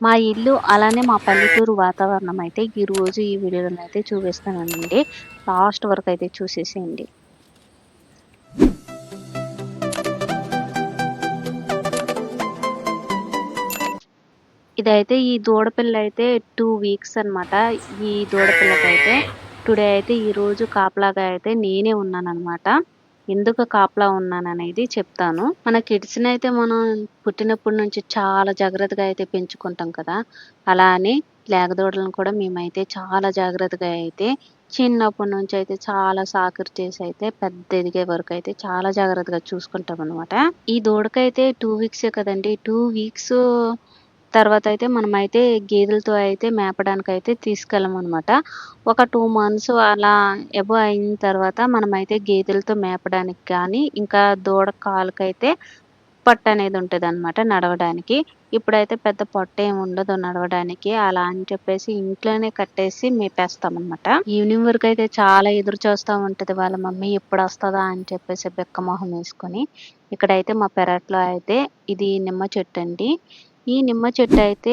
మా ఇల్లు అలానే మా పల్లెటూరు వాతావరణం అయితే ఈరోజు ఈ వీడియోలో అయితే చూపిస్తానండి. లాస్ట్ వరకు అయితే చూసేసేయండి. ఇదైతే ఈ దూడపిల్ల అయితే టూ వీక్స్ అనమాట ఈ దూడపిల్లకైతే టుడే అయితే ఈరోజు కాపలాగా అయితే నేనే ఉన్నానన్నమాట. ఎందుకు కాపలా ఉన్నాననేది చెప్తాను. మన కిడ్స్ని అయితే మనం పుట్టినప్పటి నుంచి చాలా జాగ్రత్తగా అయితే పెంచుకుంటాం కదా. అలా అని లేగదూడలను కూడా మేమైతే చాలా జాగ్రత్తగా అయితే చిన్నప్పటి నుంచి అయితే చాలా సాకర్ చేసి అయితే పెద్ద ఎదిగే వరకు అయితే చాలా జాగ్రత్తగా చూసుకుంటాం అనమాట ఈ దూడకైతే టూ వీక్సే కదండి. టూ వీక్స్ తర్వాత అయితే మనమైతే గేదెలతో అయితే మేపడానికి అయితే తీసుకెళ్ళం అనమాట ఒక టూ మంత్స్ అలా ఎబో అయిన తర్వాత మనమైతే గేదెలతో మేపడానికి కానీ ఇంకా దూడ కాలుకైతే పట్టు అనేది ఉంటుంది అనమాట నడవడానికి. ఇప్పుడైతే పెద్ద పొట్ట ఏమి ఉండదు నడవడానికి. అలా అని చెప్పేసి ఇంట్లోనే కట్టేసి మేపేస్తాం అనమాట ఈవినింగ్ వరకు అయితే చాలా ఎదురు చూస్తూ ఉంటుంది వాళ్ళ మమ్మీ ఎప్పుడు వస్తుందా అని చెప్పేసి బెక్క మొహం వేసుకొని. ఇక్కడైతే మా పెరట్లో అయితే ఇది నిమ్మ చెట్టు అండి. ఈ నిమ్మ చెట్టు అయితే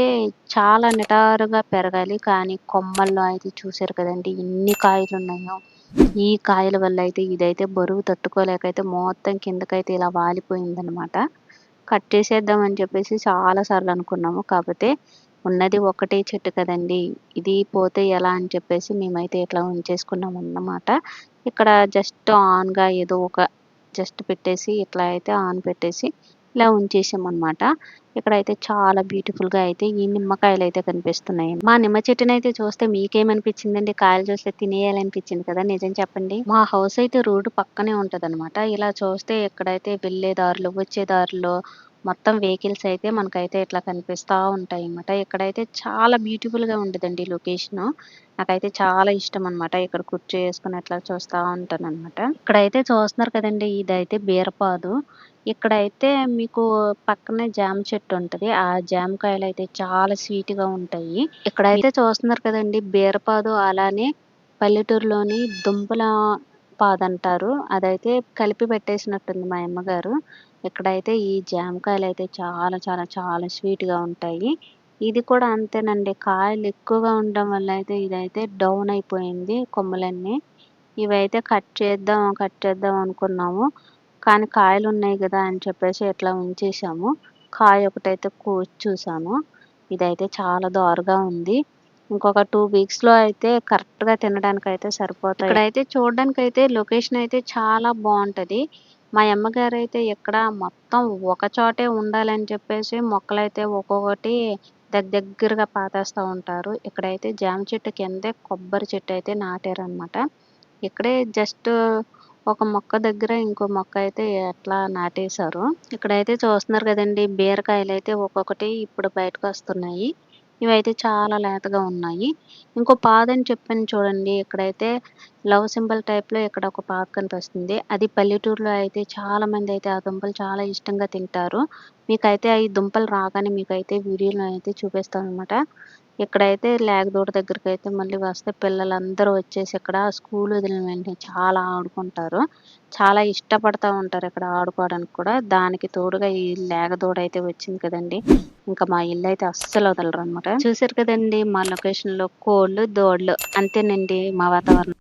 చాలా నిటారుగా పెరగాలి. కానీ కొమ్మల్లో అయితే చూసారు కదండి ఎన్ని కాయలు ఉన్నాయో ఈ కాయల వల్ల అయితే ఇదైతే బరువు తట్టుకోలేక అయితే మొత్తం కిందకైతే ఇలా వాలిపోయిందనమాట కట్ చేసేద్దామని చెప్పేసి చాలా సార్లు అనుకున్నాము. కాకపోతే ఉన్నది ఒకటే చెట్టు కదండి ఇది పోతే ఎలా అని చెప్పేసి మేమైతే ఇట్లా ఉంచేసుకున్నాం అన్నమాట. ఇక్కడ జస్ట్ ఆన్గా ఏదో ఒక జస్ట్ పెట్టేసి ఇట్లా అయితే ఆన్ పెట్టేసి ఇలా ఉంచేసాం అనమాట ఇక్కడైతే చాలా బ్యూటిఫుల్గా అయితే ఈ నిమ్మకాయలు అయితే కనిపిస్తున్నాయి. మా నిమ్మ చెట్టుని అయితే చూస్తే మీకేమనిపించిందండి? కాయలు చూస్తే తినేయాలనిపించింది కదా? నిజం చెప్పండి. మా హౌస్ అయితే రోడ్డు పక్కనే ఉంటదన్నమాట. ఇలా చూస్తే ఇక్కడైతే వెళ్ళే దారులు వచ్చే దారిలో మొత్తం వెహికల్స్ అయితే మనకైతే ఇట్లా కనిపిస్తా ఉంటాయి అన్నమాట ఇక్కడైతే చాలా బ్యూటిఫుల్గా ఉండదండి లొకేషన్ నాకైతే చాలా ఇష్టం అన్నమాట ఇక్కడ కుర్చీ వేసుకుని అట్లా చూస్తా ఉంటాను అనమాట ఇక్కడైతే చూస్తున్నారు కదండి ఇదైతే బీరపాదు. ఇక్కడైతే మీకు పక్కనే జామ చెట్టు ఉంటది. ఆ జామకాయలు అయితే చాలా స్వీట్గా ఉంటాయి. ఇక్కడైతే చూస్తున్నారు కదండి బీరపాదు అలానే పల్లెటూరులోని దుంపల పాదు అంటారు అదైతే కలిపి పెట్టేసినట్టుంది మా అమ్మగారు. ఇక్కడైతే ఈ జామకాయలు అయితే చాలా చాలా చాలా స్వీట్గా ఉంటాయి. ఇది కూడా అంతేనండి. కాయలు ఎక్కువగా ఉండడం వల్ల అయితే ఇదైతే డౌన్ అయిపోయింది కొమ్మలన్నీ. ఇవైతే కట్ చేద్దాం కట్ చేద్దాం అనుకున్నాము. కానీ కాయలు ఉన్నాయి కదా అని చెప్పేసి ఇట్లా ఉంచేసాము. కాయ ఒకటైతే కోసి చూసాము. ఇదైతే చాలా దోరగా ఉంది. ఇంకొక టూ వీక్స్లో అయితే కరెక్ట్గా తినడానికి అయితే సరిపోతాయి. ఇక్కడైతే చూడడానికి అయితే లొకేషన్ అయితే చాలా బాగుంటది. మా అమ్మగారు అయితే ఇక్కడ మొత్తం ఒక చోటే ఉండాలని చెప్పేసి మొక్కలైతే ఒక్కొక్కటి దగ్గర దగ్గరగా పాతేస్తూ ఉంటారు. ఇక్కడైతే జామ చెట్టు కిందే కొబ్బరి చెట్టు అయితే నాటారనమాట ఇక్కడే జస్ట్ ఒక మొక్క దగ్గర ఇంకో మొక్క అయితే ఎట్లా నాటేశారు. ఇక్కడైతే చూస్తున్నారు కదండి బీరకాయలు అయితే ఒక్కొక్కటి ఇప్పుడు బయటకు వస్తున్నాయి. ఇవైతే చాలా లేతగా ఉన్నాయి. ఇంకో పాదని చెప్పాను చూడండి. ఇక్కడైతే లవ్ సింబల్ టైప్లో ఇక్కడ ఒక పాద కనిపిస్తుంది. అది పల్లెటూరులో అయితే చాలా మంది అయితే ఆ దుంపలు చాలా ఇష్టంగా తింటారు. మీకైతే ఈ దుంపలు రాగానే మీకైతే వీడియోలో అయితే చూపిస్తాను అనమాట ఇక్కడైతే లేగదూడ దగ్గరికి అయితే మళ్ళీ వస్తే పిల్లలందరూ వచ్చేసి ఇక్కడ స్కూల్ వదిలిన వెంటనే చాలా ఆడుకుంటారు. చాలా ఇష్టపడతా ఉంటారు ఇక్కడ ఆడుకోవడానికి కూడా. దానికి తోడుగా ఈ లేగదూడ అయితే వచ్చింది కదండి. ఇంకా మా ఇల్లు అయితే అస్సలు వదలరు అనమాట చూసారు కదండి మా లొకేషన్లో కోళ్ళు దోడ్లు అంతేనండి మా వాతావరణం.